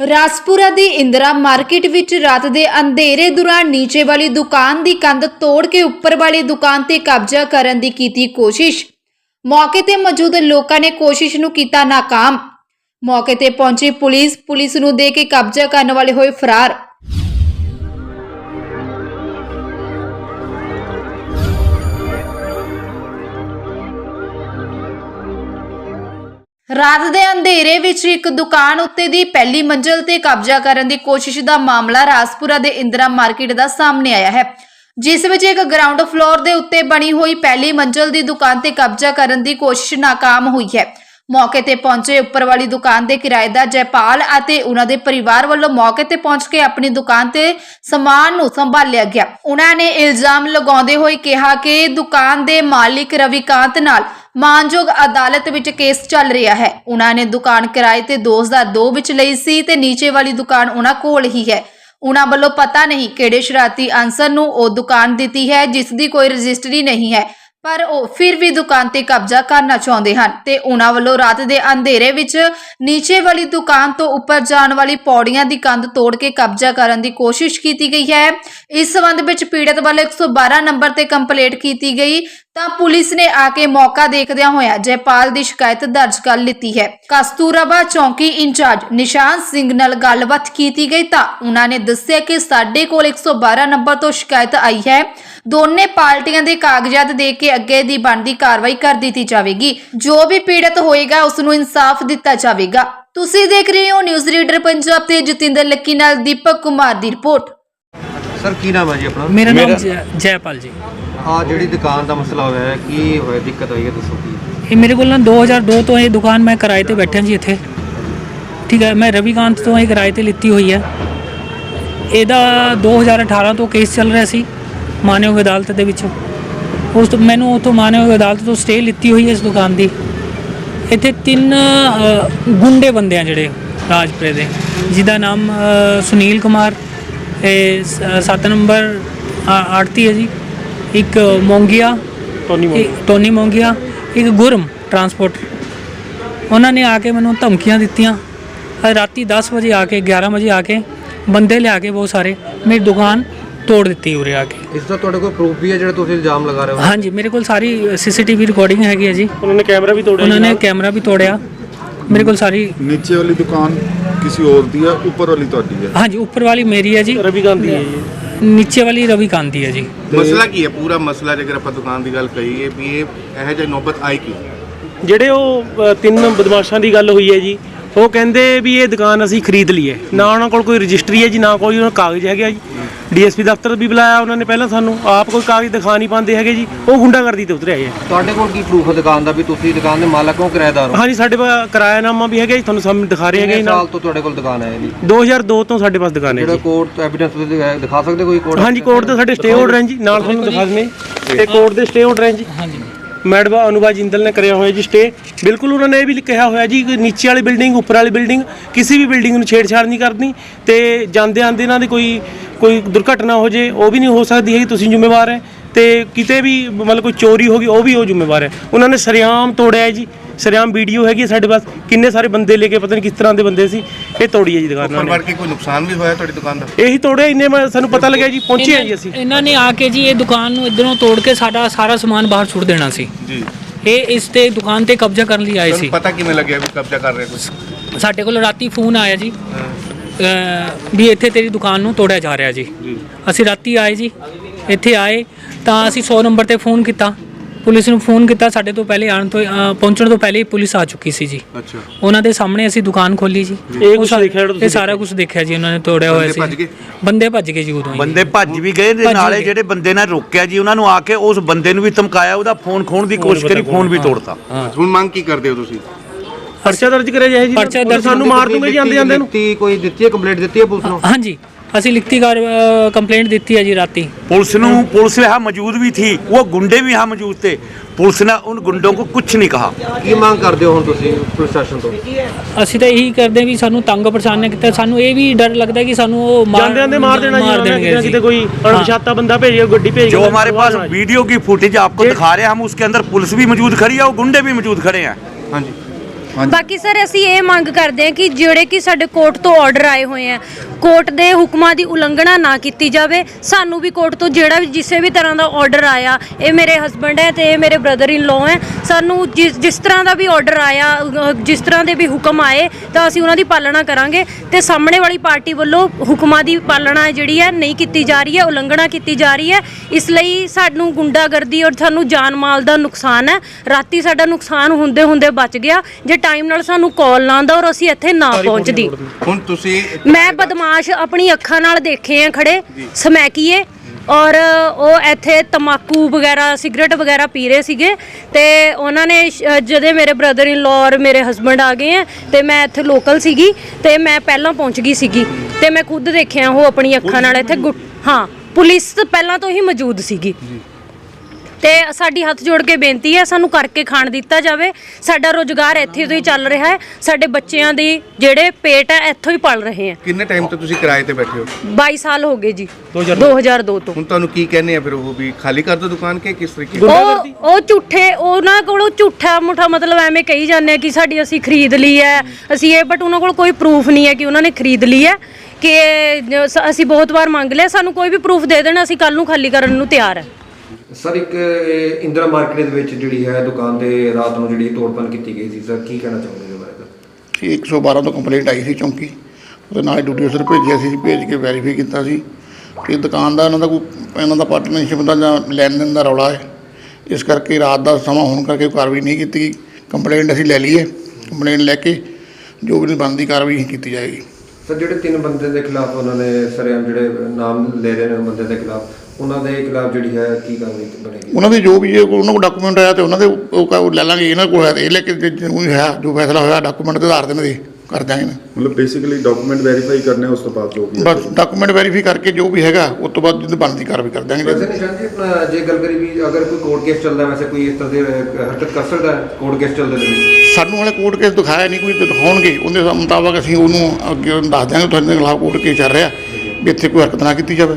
ਰਾਜਪੁਰਾ ਦੀ Indira market ਵਿੱਚ ਰਾਤ ਦੇ ਅੰਧੇਰੇ ਦੌਰਾਨ ਨੀਚੇ ਵਾਲੀ ਦੁਕਾਨ ਦੀ ਕੰਧ ਤੋੜ ਕੇ ਉੱਪਰ ਵਾਲੀ ਦੁਕਾਨ ਤੇ ਕਬਜ਼ਾ ਕਰਨ ਦੀ ਕੀਤੀ ਕੋਸ਼ਿਸ਼। ਮੌਕੇ ਤੇ ਮੌਜੂਦ ਲੋਕਾਂ ਨੇ ਕੋਸ਼ਿਸ਼ ਨੂੰ ਕੀਤਾ ਨਾਕਾਮ। ਮੌਕੇ ਤੇ ਪਹੁੰਚੀ ਪੁਲਿਸ ਪੁਲਿਸ ਨੂੰ ਦੇ ਕੇ ਕਬਜ਼ਾ ਕਰਨ ਵਾਲੇ ਹੋਏ ਫਰਾਰ। ਰਾਤ ਦੇ ਅੰਧੇਰੇ ਵਿੱਚ ਇੱਕ ਦੁਕਾਨ ਉੱਤੇ ਦੀ ਪਹਿਲੀ ਮੰਜ਼ਲ ਤੇ ਕਬਜ਼ਾ ਕਰਨ ਦੀ ਕੋਸ਼ਿਸ਼ ਦਾ ਮਾਮਲਾ ਰਾਜਪੁਰਾ ਦੇ ਇੰਦਰਾ ਮਾਰਕੀਟ ਦਾ ਸਾਹਮਣੇ ਆਇਆ ਹੈ, ਜਿਸ ਵਿੱਚ ਇੱਕ ਗਰਾਊਂਡ ਫਲੋਰ ਦੇ ਉੱਤੇ ਬਣੀ ਹੋਈ ਪਹਿਲੀ ਮੰਜ਼ਲ ਦੀ ਦੁਕਾਨ ਤੇ ਕਬਜ਼ਾ ਕਰਨ ਦੀ ਕੋਸ਼ਿਸ਼ ਨਾਕਾਮ ਹੋਈ ਹੈ। ਮੌਕੇ ਤੇ ਪਹੁੰਚੇ ਉੱਪਰ ਵਾਲੀ ਦੁਕਾਨ ਦੇ ਕਿਰਾਏਦਾਰ ਜੈਪਾਲ ਅਤੇ ਉਹਨਾਂ ਦੇ ਪਰਿਵਾਰ ਵੱਲੋਂ ਮੌਕੇ ਤੇ ਪਹੁੰਚ ਕੇ ਆਪਣੀ ਦੁਕਾਨ ਤੇ ਸਮਾਨ ਨੂੰ ਸੰਭਾਲਿਆ ਗਿਆ। ਉਹਨਾਂ ਨੇ ਇਲਜ਼ਾਮ ਲਗਾਉਂਦੇ ਹੋਏ ਕਿਹਾ ਕਿ ਦੁਕਾਨ ਦੇ ਮਾਲਿਕ ਰਵੀਕਾਂਤ ਨਾਲ ਮਾਨਯੋਗ ਅਦਾਲਤ ਵਿੱਚ ਕੇਸ ਚੱਲ ਰਿਹਾ ਹੈ। ਉਹਨਾਂ ਨੇ ਦੁਕਾਨ ਕਿਰਾਏ ਤੇ 2002 ਵਿੱਚ ਲਈ ਸੀ ਤੇ ਨੀਚੇ ਵਾਲੀ ਦੁਕਾਨ ਉਹਨਾਂ ਕੋਲ ਹੀ ਹੈ। ਉਹਨਾਂ ਵੱਲੋਂ ਪਤਾ ਨਹੀਂ ਕਿਹੜੇ ਸ਼ਰਾਰਤੀ ਅਨਸਰ ਨੂੰ ਉਹ ਦੁਕਾਨ ਦਿੱਤੀ ਹੈ, ਜਿਸ ਦੀ ਕੋਈ ਰਜਿਸਟਰੀ ਨਹੀਂ ਹੈ। ਪਰ ਉਹ ਫਿਰ ਵੀ ਦੁਕਾਨ ਤੇ ਕਬਜ਼ਾ ਕਰਨਾ ਚਾਹੁੰਦੇ ਹਨ ਤੇ ਉਹਨਾਂ ਵੱਲੋਂ ਰਾਤ ਦੇ ਅੰਧੇਰੇ ਵਿੱਚ ਨੀਚੇ ਵਾਲੀ ਦੁਕਾਨ ਤੋਂ ਉੱਪਰ ਜਾਣ ਵਾਲੀ ਪੌੜੀਆਂ ਦੀ ਕੰਧ ਤੋੜ ਕੇ ਕਬਜ਼ਾ ਕਰਨ ਦੀ ਕੋਸ਼ਿਸ਼ ਕੀਤੀ ਗਈ ਹੈ। ਇਸ ਸੰਬੰਧ ਵਿੱਚ ਪੀੜਤ ਵੱਲੋਂ 112 ਨੰਬਰ ਤੇ ਕੰਪਲੇਂਟ ਕੀਤੀ ਗਈ। ਤਾਂ ਪੁਲਿਸ ਨੇ ਆ ਕੇ ਮੌਕਾ ਦੇਖਦਿਆਂ ਹੋਇਆ ਜੈਪਾਲ ਦੀ ਸ਼ਿਕਾਇਤ ਦਰਜ ਕਰ ਲਿੱਤੀ ਹੈ। ਕਸਤੂਰਾਬਾ ਚੌਂਕੀ ਇੰਚਾਰਜ ਨਿਸ਼ਾਨ ਸਿੰਘ ਨਾਲ ਗੱਲਬਾਤ ਕੀਤੀ ਗਈ ਤਾਂ ਉਹਨਾਂ ਨੇ ਦੱਸਿਆ ਕਿ ਸਾਡੇ ਕੋਲ 112 ਨੰਬਰ ਤੋਂ ਸ਼ਿਕਾਇਤ ਆਈ ਹੈ। ਦੋਨੇ ਪਾਰਟੀਆਂ ਦੇ ਕਾਗਜ਼ਾਤ ਦੇ ਕੇ ਅੱਗੇ ਦੀ ਬਣਦੀ ਕਾਰਵਾਈ ਕਰ ਦਿੱਤੀ ਜਾਵੇਗੀ। ਜੋ ਵੀ ਪੀੜਤ ਹੋਏਗਾ ਉਸ ਨੂੰ ਇਨਸਾਫ ਦਿੱਤਾ ਜਾਵੇਗਾ। ਤੁਸੀਂ ਦੇਖ ਰਹੇ ਹੋ ਨਿਊਜ਼ ਰੀਡਰ ਪੰਜਾਬ ਤੇ ਜਤਿੰਦਰ ਲੱਕੀ ਨਾਲ ਦੀਪਕ ਕੁਮਾਰ ਦੀ ਰਿਪੋਰਟ। ਸਰ ਕੀ ਨਾਮ ਹੈ ਜੀ ਆਪਣਾ? ਮੇਰਾ ਨਾਮ ਜੈ- ਜੈਪਾਲ ਜੀ। ਆ ਜਿਹੜੀ ਦੁਕਾਨ ਦਾ ਮਸਲਾ ਹੋਇਆ ਹੈ ਕੀ ਹੋਇਆ ਦਿੱਕਤ ਹੋਈ ਹੈ ਦੱਸੋ ਕੀ? ਇਹ ਮੇਰੇ ਕੋਲ ਨਾ 2002 ਤੋਂ ਇਹ ਦੁਕਾਨ ਮੈਂ ਕਿਰਾਏ ਤੇ ਬੈਠਾ ਜੀ ਇੱਥੇ। ਠੀਕ ਹੈ ਮੈਂ ਰਵੀਕਾਂਤ ਤੋਂ ਇਹ ਕਿਰਾਏ ਤੇ ਲਿੱਤੀ ਹੋਈ ਹੈ। ਇਹਦਾ 2018 ਤੋਂ ਕੇਸ ਚੱਲ ਰਿਹਾ ਸੀ ਮਾਨਯੋਗ ਅਦਾਲਤ ਦੇ ਵਿੱਚ। ਉਸ ਤੋਂ ਮੈਨੂੰ ਉਥੋਂ ਮਾਨਯੋਗ ਅਦਾਲਤ ਤੋਂ ਸਟੇ ਲਿੱਤੀ ਹੋਈ ਹੈ ਇਸ ਦੁਕਾਨ ਦੀ। ਇੱਥੇ ਤਿੰਨ ਗੁੰਡੇ ਬੰਦੇ ਆ ਜਿਹੜੇ ਰਾਜਪੁਰੇ ਦੇ ਜਿਹਦਾ ਨਾਮ ਸੁਨੀਲ ਕੁਮਾਰ ਇਹ 7 ਨੰਬਰ ਆੜਤੀ ਹੈ ਜੀ। ਇੱਕ ਮੋਂਗੀਆ ਟੋਨੀ ਟੋਨੀ ਮੋਂਗੀਆ ਇੱਕ ਗੁਰਮ ਟਰਾਂਸਪੋਰਟ। ਉਹਨਾਂ ਨੇ ਆ ਕੇ ਮੈਨੂੰ ਧਮਕੀਆਂ ਦਿੱਤੀਆਂ। ਰਾਤੀ 10 ਵਜੇ ਆ ਕੇ 11 ਵਜੇ ਆ ਕੇ ਬੰਦੇ ਲਿਆ ਕੇ ਬਹੁਤ ਸਾਰੇ। ਮੇਰੀ ਦੁਕਾਨ ਤੋੜ ਦਿੱਤੀ ਉਰੇ ਆ ਕੇ। ਇਸ ਦਾ ਤੁਹਾਡੇ ਕੋਲ ਪ੍ਰੂਫ ਵੀ ਹੈ ਜਿਹੜਾ ਤੁਸੀਂ ਇਲਜ਼ਾਮ ਲਗਾ ਰਹੇ ਹੋ? ਹਾਂਜੀ ਮੇਰੇ ਕੋਲ ਸਾਰੀ ਸੀਸੀਟੀਵੀ ਰਿਕਾਰਡਿੰਗ ਹੈਗੀ ਹੈ ਜੀ। ਉਹਨਾਂ ਨੇ ਕੈਮਰਾ ਵੀ ਤੋੜਿਆ ਉਹਨਾਂ ਨੇ ਕੈਮਰਾ ਵੀ ਤੋੜਿਆ। ਮੇਰੇ ਕੋਲ ਸਾਰੀ ਨੀਚੇ ਵਾਲੀ ਦੁਕਾਨ ਕਿਸੇ ਹੋਰ ਦੀ ਹੈ ਉੱਪਰ ਵਾਲੀ ਤੁਹਾਡੀ ਹੈ? ਹਾਂਜੀ ਉੱਪਰ ਵਾਲੀ ਮੇਰੀ ਹੈ ਜੀ। ਰਵੀ ਗਾਂਧੀ ਹੈ ਜੀ। ਨੀਚੇ ਵਾਲੀ ਰਵੀ ਕਾਂਤੀ ਹੈ ਜੀ। ਮਸਲਾ ਕੀ ਹੈ? ਪੂਰਾ ਮਸਲਾ ਜੇਕਰ ਆਪਾਂ ਦੁਕਾਨ ਦੀ ਗੱਲ ਕਰੀਏ ਵੀ ਇਹ ਇਹੋ ਜਿਹੀ ਨੌਬਤ ਆਈ ਕਿਉਂ? ਜਿਹੜੇ ਉਹ ਤਿੰਨ ਬਦਮਾਸ਼ਾਂ ਦੀ ਗੱਲ ਹੋਈ ਹੈ ਜੀ ਉਹ ਕਹਿੰਦੇ ਵੀ ਇਹ ਦੁਕਾਨ ਅਸੀਂ ਖਰੀਦ ਲਈ ਹੈ ਨਾ ਉਹਨਾਂ ਕੋਲ ਕੋਈ ਰਜਿਸਟਰੀ ਹੈ ਜੀ ਨਾ ਕੋਈ ਉਹਨਾਂ ਕਾਗਜ਼ ਹੈਗਾ ਜੀ। ਡੀਐਸਪੀ ਦਫ਼ਤਰ ਵੀ ਬੁਲਾਇਆ ਉਹਨਾਂ ਨੇ ਪਹਿਲਾਂ ਸਾਨੂੰ। ਆਪ ਕੋਈ ਕਾਗਜ਼ ਦਿਖਾ ਨਹੀਂ ਪਾਉਂਦੇ ਹੈਗੇ ਜੀ। ਉਹ ਗੁੰਡਾਗਰਦੀ ਤੇ ਉਤਰੇ ਆਏ ਤੁਹਾਡੇ ਕੋਲ ਕੀ ਪ੍ਰੂਫ ਹੈ ਦੁਕਾਨ ਦਾ ਵੀ ਤੁਸੀਂ ਦੁਕਾਨ ਦੇ ਮਾਲਕ ਹੋ ਕਿਰਾਏਦਾਰ ਹੋ? ਹਾਂਜੀ ਸਾਡੇ ਕੋਲ ਕਿਰਾਇਆਨਾਮਾ ਵੀ ਹੈਗਾ ਜੀ ਤੁਹਾਨੂੰ ਸਾਹਮਣੇ ਦਿਖਾ ਰਹੇ ਹੈਗੇ ਕਿੰਨੇ ਜੀ। ਸਾਲ ਨਾਲ ਤੋਂ ਤੁਹਾਡੇ ਕੋਲ ਦੁਕਾਨ ਹੈ ਇਹਦੀ 2002 ਤੋਂ ਸਾਡੇ ਪਾਸ ਦੁਕਾਨ ਹੈ ਜਿਹੜਾ ਜੀ। ਕੋਰਟ ਐਵੀਡੈਂਸ ਤੁਸੀਂ ਦਿਖਾ- ਦਿਖਾ ਸਕਦੇ ਕੋਈ ਕੋਰਟ ਹਾਂਜੀ ਕੋਰਟ ਦੇ ਸਾਡੇ ਸਟੇ ਆਰਡਰ ਹੈ ਜੀ ਨਾਲ ਤੁਹਾਨੂੰ ਦਿਖਾ ਦਿੰਦੇ ਤੇ ਕੋਰਟ ਦੇ ਸਟੇ ਆਰਡਰ ਹੈ ਜੀ। ਹਾਂਜੀ। ਮੈਡਮ ਅਨੁਭਾ ਜਿੰਦਲ ਨੇ ਕਰਿਆ ਹੋਇਆ ਜੀ ਸਟੇ। ਬਿਲਕੁਲ ਉਹਨਾਂ ਨੇ ਇਹ ਵੀ ਕਿਹਾ ਹੋਇਆ ਜੀ ਕਿ ਨੀਚੇ ਵਾਲੀ ਬਿਲਡਿੰਗ, ਉੱਪਰ ਵਾਲੀ ਬਿਲਡਿੰਗ, ਕਿਸੇ ਵੀ ਬਿਲਡਿੰਗ ਨੂੰ ਛੇੜਛਾੜ ਨਹੀਂ ਕਰਨੀ ਤੇ ਜਾਂਦੇ ਆਂਦੇ ਇਹਨਾਂ ਦੀ ਕੋਈ ਕੋਈ ਦੁਰਘਟਨਾ ਹੋ ਜੇ, ਉਹ ਵੀ ਨਹੀਂ ਹੋ ਸਕਦੀ ਹੈ ਤੁਸੀਂ ਜ਼ਿੰਮੇਵਾਰ ਹੈ। ਤੇ ਕਿਤੇ ਵੀ ਮਤਲਬ ਕੋਈ ਚੋਰੀ ਹੋ ਗਈ, ਉਹ ਵੀ ਉਹ ਜ਼ਿੰਮੇਵਾਰ ਹੈ। ਉਹਨਾਂ ਨੇ ਸਰਿਆਮ ਤੋੜਿਆ ਜੀ। ਸਰਿਆਮ ਵੀਡੀਓ ਹੈਗੀ ਸਾਡੇ ਪਾਸ ਕਿੰਨੇ ਸਾਰੇ ਬੰਦੇ ਲੈ ਕੇ ਪਤਾ ਨਹੀਂ ਕਿਸ ਤਰ੍ਹਾਂ ਦੇ ਬੰਦੇ ਸੀ ਇਹ ਤੋੜੀ ਹੈ ਜੀ ਦੁਕਾਨ ਉੱਪਰ ਵੜ ਨੇ ਕੇ ਕੋਈ ਨੁਕਸਾਨ ਵੀ ਹੋਇਆ ਤੁਹਾਡੀ ਦੁਕਾਨ ਦਾ? ਇਹੀ ਤੋੜਿਆ ਇੰਨੇ ਮੈਂ- ਸਾਨੂੰ ਪਤਾ ਲੱਗਿਆ ਜੀ ਪਹੁੰਚੇ ਹਾਂ ਜੀ ਅਸੀਂ। ਇਹਨਾਂ ਨੇ ਆ ਕੇ ਜੀ ਇਹ ਦੁਕਾਨ ਨੂੰ ਇਧਰੋਂ ਤੋੜ ਕੇ ਸਾਡਾ ਸਾਰਾ ਸਮਾਨ ਬਾਹਰ ਸੁੱਟ ਦੇਣਾ ਸੀ। ਜੀ। ਇਹ ਇਸ ਤੇ ਦੁਕਾਨ ਤੇ ਕਬਜ਼ਾ ਕਰਨ ਲਈ ਆਏ ਸੀ। ਪਤਾ ਕਿਵੇਂ ਲੱਗਿਆ ਵੀ ਕਬਜ਼ਾ ਕਰ ਰਹੇ ਕੋਈ? ਸਾਡੇ ਕੋਲ ਰਾਤੀ ਫੋਨ ਆਇਆ ਜੀ। ਵੀ ਇੱਥੇ ਤੇਰੀ ਦੁਕਾਨ ਨੂੰ ਤੋੜਿਆ ਜਾ ਰਿਹਾ ਜੀ। ਅਸੀਂ ਰਾਤੀ ਆਏ ਜੀ ਇੱਥੇ ਆਏ ਤਾਂ ਅਸੀਂ 100 ਨੰਬਰ ਤੇ ਫੋਨ ਕੀਤਾ। ਪੁਲਿਸ ਨੂੰ ਫੋਨ ਕੀਤਾ ਸਾਡੇ ਤੋਂ ਪਹਿਲੇ ਆਉਣ ਤੋਂ ਅ, ਪਹੁੰਚਣ ਤੋਂ ਪਹਿਲੇ ਹੀ ਪੁਲਿਸ ਆ ਚੁੱਕੀ ਸੀ ਜੀ। ਅੱਛਾ। ਉਹਨਾਂ ਦੇ ਸਾਹਮਣੇ ਅਸੀਂ ਦੁਕਾਨ ਖੋਲੀ ਜੀ। ਇਹ ਕੁਛ ਸਾ- ਦੇਖਿਆ ਜਿਹੜਾ ਤੁਸੀਂ ਇਹ ਸਾਰਾ ਕੁਝ ਦੇਖਿਆ ਜੀ ਉਹਨਾਂ ਨੇ ਤੋੜਿਆ ਹੋਇਆ ਬੰਦੇ ਭੱਜ ਸੀ ਗਏ? ਬੰਦੇ ਭੱਜ ਗਏ ਜੀ ਉਦੋਂ ਹੀ। ਬੰਦੇ ਭੱਜ ਵੀ ਗਏ ਤੇ ਭੱਜ ਨਾਲੇ ਗਏ। ਜਿਹੜੇ ਬੰਦੇ ਨੇ ਰੋਕਿਆ ਜੀ ਉਹਨਾਂ ਨੂੰ ਆ ਕੇ ਉਸ ਬੰਦੇ ਨੂੰ ਵੀ ਧਮਕਾਇਆ ਉਹਦਾ ਫੋਨ ਖੋਣ ਦੀ ਕੋਸ਼ਿਸ਼ ਕਰੀ ਫੋਨ ਵੀ ਤੋੜਤਾ। ਹੁਣ ਮੰਗ ਕੀ ਕਰਦੇ ਹੋ ਤੁਸੀਂ? ਪਰਚਾ ਦਰਜ ਕਰਿਆ ਜਾਏ ਜੀ। ਪਰਚਾ ਦਰਜ ਸਾਨੂੰ ਮਾਰ ਦੂੰਗੇ ਜੀ ਆਂਦੇ ਜਾਂਦੇ ਨੂੰ। ਦਿੱਤੀ ਕੋਈ ਦਿੱਤੀ ਹੈ ਕੰਪਲੇਂਟ ਦਿੱਤੀ ਹੈ ਪੁਲਿਸ ਨੂੰ? ਹਾਂਜੀ। ਅਸੀਂ ਲਿਖਤੀ ਕਾਰ ਕੰਪਲੇਂਟ ਦਿੱਤੀ ਹੈ ਜੀ ਰਾਤੀ पुलिस नु पुलिस यहाँ मौजूद भी थी वो गुंडे भी यहाँ मौजूद थे पुलिस ने उन गुंडों को कुछ नहीं कहा ਕੀ ਮੰਗ ਕਰਦੇ ਹੋ ਹੁਣ ਤੁਸੀਂ ਪ੍ਰਸ਼ਾਸਨ ਤੋਂ ਅਸੀਂ ਤਾਂ ਇਹੀ ਕਰਦੇ ਵੀ ਸਾਨੂੰ ਤੰਗ ਪਰੇਸ਼ਾਨ ਨੇ ਕੀਤਾ ਸਾਨੂੰ ਇਹ ਵੀ ਡਰ ਲੱਗਦਾ ਕਿ ਸਾਨੂੰ ਉਹ ਮਾਰ ਜਾਂਦੇ ਆਂਦੇ ਮਾਰ ਦੇਣਾ ਜੀ ਮਾਰ ਉਹਨਾਂ ਨੇ, ਦੇਣਗੇ ਕਿਤੇ ਜੀ। ਕਿਤੇ ਕੋਈ ਅਣਪਛਾਤਾ ਬੰਦਾ ਭੇਜਿਆ ਗੱਡੀ ਭੇਜ जो ਕੇ हमारे ਮਾਰ पास ਦੇਣਾ ਜੀ। वीडियो की फुटेज आपको दिखा रहे हैं हम उसके अंदर पुलिस भी मौजूद खड़ी है और गुंडे भी मौजूद खड़े हैं ਹਾਂਜੀ ਬਾਕੀ ਸਰ ਅਸੀਂ ਇਹ ਮੰਗ ਕਰਦੇ ਹਾਂ ਕਿ ਜਿਹੜੇ ਕਿ ਸਾਡੇ ਕੋਰਟ ਤੋਂ ਆਰਡਰ ਆਏ ਹੋਏ ਆ ਕੋਰਟ ਦੇ ਹੁਕਮਾਂ ਦੀ ਉਲੰਘਣਾ ਨਾ ਕੀਤੀ ਜਾਵੇ। ਸਾਨੂੰ ਵੀ ਕੋਰਟ ਤੋਂ ਜਿਹੜਾ ਵੀ ਜਿਸੇ ਵੀ ਤਰ੍ਹਾਂ ਦਾ ਆਰਡਰ ਆਇਆ ਇਹ ਮੇਰੇ ਹਸਬੰਡ ਹੈ ਤੇ ਇਹ ਮੇਰੇ ਬ੍ਰਦਰ ਇਨ ਲੋ ਹੈ। ਸਾਨੂੰ ਜਿਸ ਜਿਸ ਤਰ੍ਹਾਂ ਦਾ ਵੀ ਆਰਡਰ ਆਇਆ ਅਹ, ਜਿਸ ਤਰ੍ਹਾਂ ਦੇ ਵੀ ਹੁਕਮ ਆਏ ਤਾਂ ਅਸੀਂ ਉਹਨਾਂ ਦੀ ਪਾਲਣਾ ਕਰਾਂਗੇ। ਤੇ ਸਾਹਮਣੇ ਵਾਲੀ ਪਾਰਟੀ ਵੱਲੋਂ ਹੁਕਮਾਂ ਦੀ ਪਾਲਣਾ ਹੈ ਜਿਹੜੀ ਹੈ ਨਹੀਂ ਕੀਤੀ ਜਾ ਰਹੀ ਹੈ ਉਲੰਘਣਾ ਕੀਤੀ ਜਾ ਰਹੀ ਹੈ। ਇਸ ਲਈ ਸਾਨੂੰ ਗੁੰਡਾਗਰਦੀ ਔਰ ਸਾਨੂੰ ਜਾਨ ਮਾਲ ਦਾ ਨੁਕਸਾਨ ਹੈ। ਰਾਤੀ ਸਾਡਾ ਨੁਕਸਾਨ ਹੁੰਦੇ ਹੁੰਦੇ ਬਚ ਗਿਆ। ਜੇ ਟਾਈਮ ਨਾਲ ਸਾਨੂੰ ਕਾਲ ਨਾ ਆਉਂਦਾ ਔਰ ਅਸੀਂ ਇੱਥੇ ਨਾ ਪਹੁੰਚਦੀ। ਹੁਣ ਤੁਸੀਂ ਮੈਂ ਬਦਮਾਸ਼ ਆਪਣੀ ਅੱਖਾਂ ਨਾਲ ਦੇਖੇ ਆ ਖੜੇ ਸਮੈਕੀਏ। ਔਰ ਉਹ ਇੱਥੇ ਤਮਾਕੂ ਵਗੈਰਾ ਸਿਗਰਟ ਵਗੈਰਾ ਪੀ ਰਹੇ ਸੀਗੇ ਤੇ ਉਹਨਾਂ ਨੇ ਜਦੇ ਮੇਰੇ ਬ੍ਰਦਰ ਇਨ ਲਾਅ ਔਰ ਮੇਰੇ ਹਸਬੰਡ ਆ ਗਏ ਆ ਤੇ ਮੈਂ ਇੱਥੇ ਲੋਕਲ ਸੀਗੀ ਤੇ ਮੈਂ ਪਹਿਲਾਂ ਪਹੁੰਚ ਗਈ ਸੀਗੀ ਤੇ ਮੈਂ ਖੁਦ ਦੇਖਿਆ ਉਹ ਆਪਣੀ ਅੱਖਾਂ ਨਾਲ ਇੱਥੇ ਹਾਂ? ਪੁਲਿਸ ਪਹਿਲਾਂ ਤੋਂ ਹੀ ਮੌਜੂਦ ਸੀਗੀ। ਤੇ ਸਾਡੀ ਹੱਥ ਜੋੜ ਕੇ ਬੇਨਤੀ ਹੈ ਸਾਨੂੰ ਕਰਕੇ ਖਾਣ ਦਿੱਤਾ ਜਾਵੇ। ਸਾਡਾ ਰੋਜ਼ਗਾਰ ਇੱਥੇ ਤੋਂ ਹੀ ਚੱਲ ਰਿਹਾ ਹੈ। ਸਾਡੇ ਬੱਚਿਆਂ ਦੀ ਜਿਹੜੇ ਪੇਟ ਹੈ ਇੱਥੋਂ ਹੀ ਪਲ ਰਹੇ ਹੈ। ਕਿੰਨੇ ਟਾਈਮ ਤੋਂ ਤੁਸੀਂ ਕਿਰਾਏ ਤੇ ਬੈਠੇ ਹੋ? 22 ਸਾਲ ਹੋ ਗਏ ਜੀ। 2002 ਤੋਂ। ਹੁਣ ਤੁਹਾਨੂੰ ਕੀ ਕਹਿੰਦੇ ਆ ਫਿਰ ਉਹ ਵੀ ਖਾਲੀ ਕਰ ਦਿਓ ਦੁਕਾਨ ਕਿ ਕਿਸ ਤਰੀਕੇ ਉਹ ਉਹ ਝੂਠੇ ਉਹਨਾਂ ਕੋਲੋਂ ਝੂਠਾ ਮੁੱਠਾ ਮਤਲਬ ਐਵੇਂ ਕਹੀ ਜਾਂਦੇ ਆ ਕਿ ਸਾਡੀ ਅਸੀਂ ਖਰੀਦ ਲਈ ਹੈ। ਅਸੀਂ ਇਹ ਬਟ ਉਹਨਾਂ ਕੋਲ ਕੋਈ ਪ੍ਰੂਫ ਨਹੀਂ ਹੈ ਕਿ ਉਹਨਾਂ ਨੇ ਖਰੀਦ ਲਈ ਹੈ ਕਿ ਅਸੀਂ ਬਹੁਤ ਵਾਰ ਮੰਗ ਲਿਆ। ਸਾਨੂੰ ਕੋਈ ਵੀ ਪ੍ਰੂਫ ਦੇ ਦੇਣ ਅਸੀਂ ਕੱਲ ਨੂੰ ਖਾਲੀ ਕਰਨ ਨੂੰ ਤਿਆਰ ਹੈ। ਸਰ, ਇੱਕ ਇਹ ਇੰਦਰਾ ਮਾਰਕੀਟ ਦੇ ਵਿੱਚ ਜਿਹੜੀ ਹੈ ਦੁਕਾਨ ਤੇ ਰਾਤ ਨੂੰ ਜਿਹੜੀ ਤੋੜਪਨ ਕੀਤੀ ਗਈ ਸੀ, ਸਰ, ਕੀ ਕਹਿਣਾ ਚਾਹੁੰਦੇ ਹੋ ਬਾਰੇ? ਸਰ ਕਿ 112 ਤੋਂ ਕੰਪਲੇਂਟ ਆਈ ਸੀ ਚੌਂਕੀ। ਉਹਦੇ ਨਾਲ ਹੀ ਡਿਊਟੀ ਅਫਸਰ ਭੇਜਿਆ ਸੀ, ਭੇਜ ਕੇ ਵੈਰੀਫਾਈ ਕੀਤਾ ਸੀ ਕਿ ਦੁਕਾਨ ਦਾ ਇਹਨਾਂ ਦਾ ਕੋਈ, ਇਹਨਾਂ ਦਾ ਪਾਰਟਨਰਸ਼ਿਪ ਦਾ ਜਾਂ ਲੈਣ ਦੇਣ ਦਾ ਰੌਲਾ ਹੈ। ਇਸ ਕਰਕੇ ਰਾਤ ਦਾ ਸਮਾਂ ਹੋਣ ਕਰਕੇ ਕੋਈ ਕਾਰਵਾਈ ਨਹੀਂ ਕੀਤੀ ਗਈ। ਕੰਪਲੇਂਟ ਅਸੀਂ ਲੈ ਲਈਏ ਕੰਪਲੇਂਟ ਲੈ ਕੇ ਜੋ ਵੀ ਬਣਦੀ ਕਾਰਵਾਈ ਕੀਤੀ ਜਾਏਗੀ। ਸਰ, ਜਿਹੜੇ ਤਿੰਨ ਬੰਦੇ ਦੇ ਖਿਲਾਫ ਉਹਨਾਂ ਨੇ ਸਰੇਆਮ ਜਿਹੜੇ ਨਾਮ ਲੈ ਰਹੇ ਨੇ ਬੰਦੇ ਦੇ ਖਿਲਾਫ, ਉਹਨਾਂ ਦੇ ਖਿਲਾਫ ਜਿਹੜੀ ਹੈ, ਕੀ ਕਾਰਵਾਈ ਬਣੇਗੀ? ਉਹਨਾਂ ਦੇ ਜੋ ਵੀ ਹੈ, ਉਹਨਾਂ ਕੋਲ ਡਾਕੂਮੈਂਟ ਆਇਆ ਤੇ ਉਹਨਾਂ ਦੇ ਉਹ ਲੈ ਲਾਂਗੇ, ਇਹਨਾਂ ਕੋਲ ਹੈ ਇਹ ਲੈ ਕੇ ਜੋ ਹੈ, ਜੋ ਫੈਸਲਾ ਹੋਇਆ ਡਾਕੂਮੈਂਟ ਦੇ ਆਧਾਰ ਤੇ ਇਹਨਾਂ ਦੇ। ਕਰ ਦਿਆਂਗੇ ਨਾ। ਮਤਲਬ ਬੇਸਿਕਲੀ ਡਾਕੂਮੈਂਟ ਵੈਰੀਫਾਈ ਕਰਨੇ ਉਸ ਤੋਂ ਬਾਅਦ ਜੋ ਵੀ ਬਸ ਡਾਕੂਮੈਂਟ ਵੈਰੀਫਾਈ ਕਰਕੇ ਜੋ ਵੀ ਹੈਗਾ ਉਸ ਤੋਂ ਬਾਅਦ ਜਿੱਦ ਬਣਦੀ ਕਾਰਵਾਈ ਕਰ ਵੈਸੇ ਨਿਸ਼ਾਨ ਜੀ ਆਪਣਾ ਜੇ ਗੱਲ ਕਰੀ ਵੀ ਅਗਰ ਕੋਈ ਕੋਰਟ ਕੇਸ ਚੱਲਦਾ ਵੈਸੇ ਕੋਈ ਇਸ ਤਰ੍ਹਾਂ ਦੇ ਹਰਕਤ ਕਰ ਸਕਦਾ ਹੈ? ਕੋਰਟ ਕੇਸ ਚੱਲਦੇ ਨੇ? ਵੀ? ਸਾਨੂੰ ਵਾਲੇ ਕੋਰਟ ਕੇਸ ਦਿਖਾਇਆ ਨਹੀਂ ਕੋਈ ਤੇ ਦਿਖਾਉਣਗੇ। ਉਹਦੇ ਮੁਤਾਬਕ ਅਸੀਂ ਉਹਨੂੰ ਅੱਗੇ ਦੱਸ ਦਿਆਂਗੇ ਤੁਹਾਡੇ ਖਿਲਾਫ ਕੋਰਟ ਕੇਸ ਚੱਲ ਰਿਹਾ ਵੀ ਇੱਥੇ ਕੋਈ ਹਰਕਤ ਨਾ ਕੀਤੀ ਜਾਵੇ।